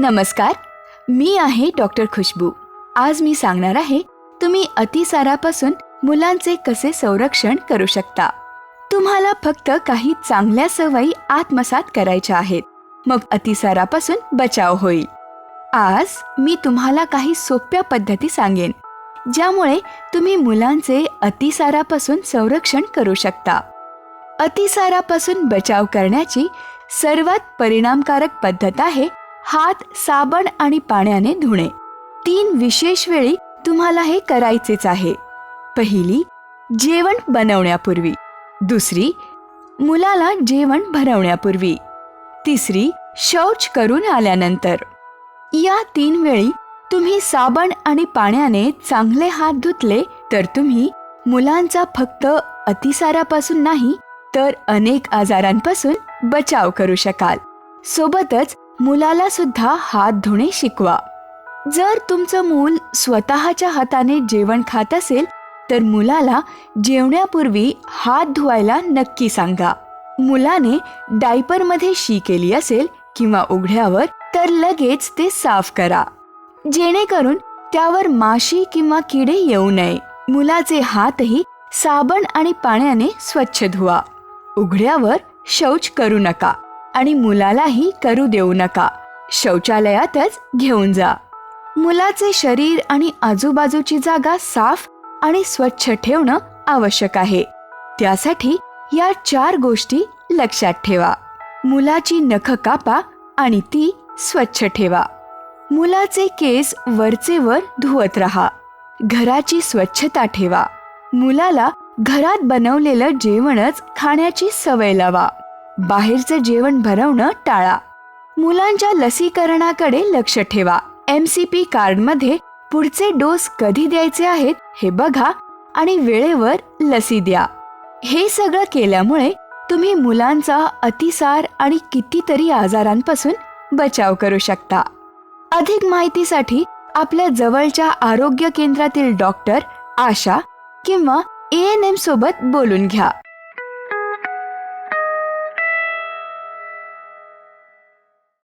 नमस्कार मी आहे डॉक्टर खुशबू. आज मी सांगणार आहे तुम्ही अतिसारापासून मुलांचे कसे संरक्षण करू शकता. तुम्हाला फक्त काही चांगल्या सवयी आत्मसात करायच्या आहेत. मग अतिसारापासून बचाव होईल. आज मी तुम्हाला काही सोप्या पद्धती सांगेन ज्यामुळे तुम्ही मुलांचे अतिसारापासून संरक्षण करू शकता. अतिसारापासून बचाव करण्याची सर्वात परिणामकारक पद्धत आहे हात साबण आणि पाण्याने धुणे. तीन विशेष वेळी तुम्हाला हे करायचेच आहे. पहिली जेवण बनवण्यापूर्वी. दुसरी मुलाला जेवण भरवण्यापूर्वी. तिसरी शौच करून आल्यानंतर. या तीन वेळी तुम्ही साबण आणि पाण्याने चांगले हात धुतले तर तुम्ही मुलांचा फक्त अतिसारापासून नाही तर अनेक आजारांपासून बचाव करू शकाल. सोबतच मुलाला सुद्धा हात धुणे शिकवा. जर तुमचं मूल स्वतःच्या हाताने जेवण खात असेल तर मुलाला जेवण्यापूर्वी हात धुवायला नक्की सांगा. मुलाने डायपरमध्ये शी केली असेल किंवा उघड्यावर तर लगेच ते साफ करा. जेणेकरून त्यावर माशी किंवा किडे येऊ नये. मुलाचे हातही साबण आणि पाण्याने स्वच्छ धुवा. उघड्यावर शौच करू नका. आणि मुलालाही करू देऊ नका. शौचालयातच घेऊन जा. मुलाचे शरीर आणि आजूबाजूची जागा साफ आणि स्वच्छ ठेवणं आवश्यक आहे. त्यासाठी या चार गोष्टी लक्षात ठेवा. मुलाची नख कापा आणि ती स्वच्छ ठेवा. मुलाचे केस वरचे वर धुवत राहा. घराची स्वच्छता ठेवा. मुलाला घरात बनवलेलं जेवणच खाण्याची सवय लावा. बाहेरचं जेवण भरवणं टाळा. मुलांच्या लसीकरणाकडे लक्ष ठेवा. एम सी पी कार्डमध्ये पुढचे डोस कधी द्यायचे आहेत हे बघा आणि वेळेवर लसी द्या. हे सगळं केल्यामुळे तुम्ही मुलांचा अतिसार आणि कितीतरी आजारांपासून बचाव करू शकता. अधिक माहितीसाठी आपल्या जवळच्या आरोग्य केंद्रातील डॉक्टर आशा किंवा ए एन एम सोबत बोलून घ्या.